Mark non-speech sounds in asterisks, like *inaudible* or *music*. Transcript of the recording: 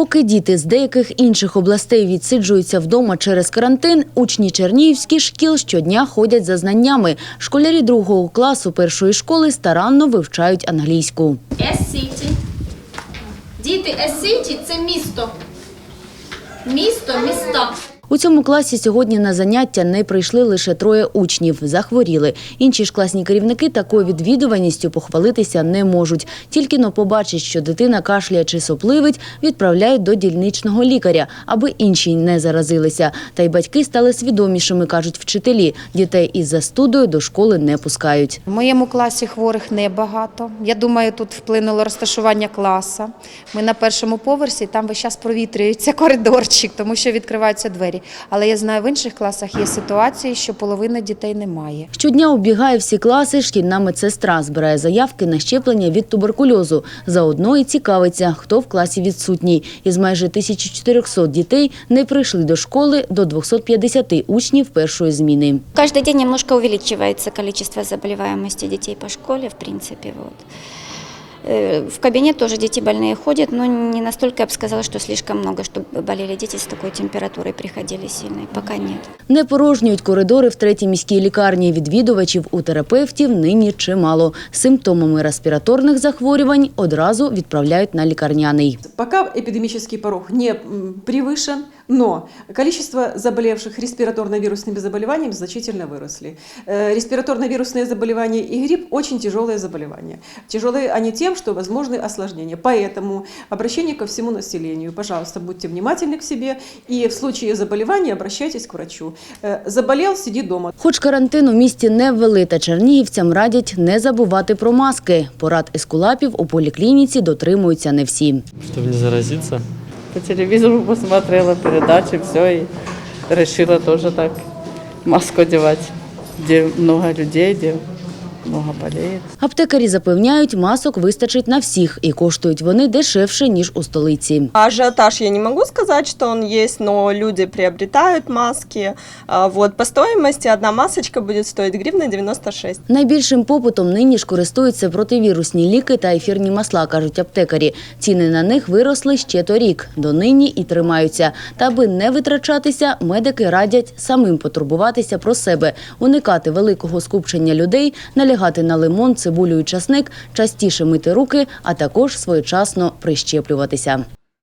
Поки діти з деяких інших областей відсиджуються вдома через карантин, учні чернігівських шкіл щодня ходять за знаннями. Школярі другого класу першої школи старанно вивчають англійську. Ес-Сіті. Діти, Ес-Сіті – це місто. Місто, міста. У цьому класі сьогодні на заняття не прийшли лише троє учнів, захворіли. Інші ж класні керівники такою відвідуваністю похвалитися не можуть. Тільки но побачать, що дитина кашляє чи сопливить, відправляють до дільничного лікаря, аби інші не заразилися. Та й батьки стали свідомішими, кажуть вчителі. Дітей із застудою до школи не пускають. В моєму класі хворих небагато. Я думаю, тут вплинуло розташування класу. Ми на першому поверсі, там весь час провітрюється *laughs* коридорчик, тому що відкриваються двері. Але я знаю, в інших класах є ситуації, що половини дітей немає. Щодня оббігає всі класи шкільна медсестра, збирає заявки на щеплення від туберкульозу. Заодно і цікавиться, хто в класі відсутній. Із майже 1400 дітей не прийшли до школи до 250 учнів першої зміни. Каждый день немножко увеличивается количество заболеваемости детей по школе, в принципе. Вот. Э, В кабинет тоже дети больные ходят, но не настолько, я бы сказала, что слишком много, чтобы болели дети с такой температурой, приходили сильной. Пока нет. Не порожнюють коридори в третій міській лікарні. Відвідувачів у терапевтів нині чимало. З Симптомами респіраторних захворювань одразу відправляють на лікарняний. Пока эпидемический порог не м, превышен, но количество заболевших респираторно-вирусными заболеваниями значительно выросли. Э, Респираторно-вирусные заболевания и грипп – очень тяжелые заболевания. Тяжелые они тем, что возможны осложнения. Поэтому обращение ко всему населению. Пожалуйста, будьте внимательны к себе и в случае заболевания обращайтесь к врачу. Э, Заболел – сиди дома. Хоч карантин у місті не ввели, та чернігівцям радять не забувати про маски. Порад ескулапів у поліклініці дотримуються не всі. чтобы не заразиться. по телевизору посмотрела передачи, все, и решила тоже так маску одевать, где много людей, где много болеет. Аптекарі запевняють, масок вистачить на всіх і коштують вони дешевше, ніж у столиці. Ажиотаж я не могу сказать, что он есть, но люди приобретают маски. А, Вот по стоимости одна масочка будет стоить гривны 96. Найбільшим попитом нині ж користуються противірусні ліки та ефірні масла, кажуть аптекарі. Ціни на них виросли ще торік, донині і тримаються. Та аби не витрачатися, медики радять самим потурбуватися про себе, уникати великого скупчення людей, налягати на лимон, цибулю і часник, частіше мити руки, а також своєчасно прищеплюватися.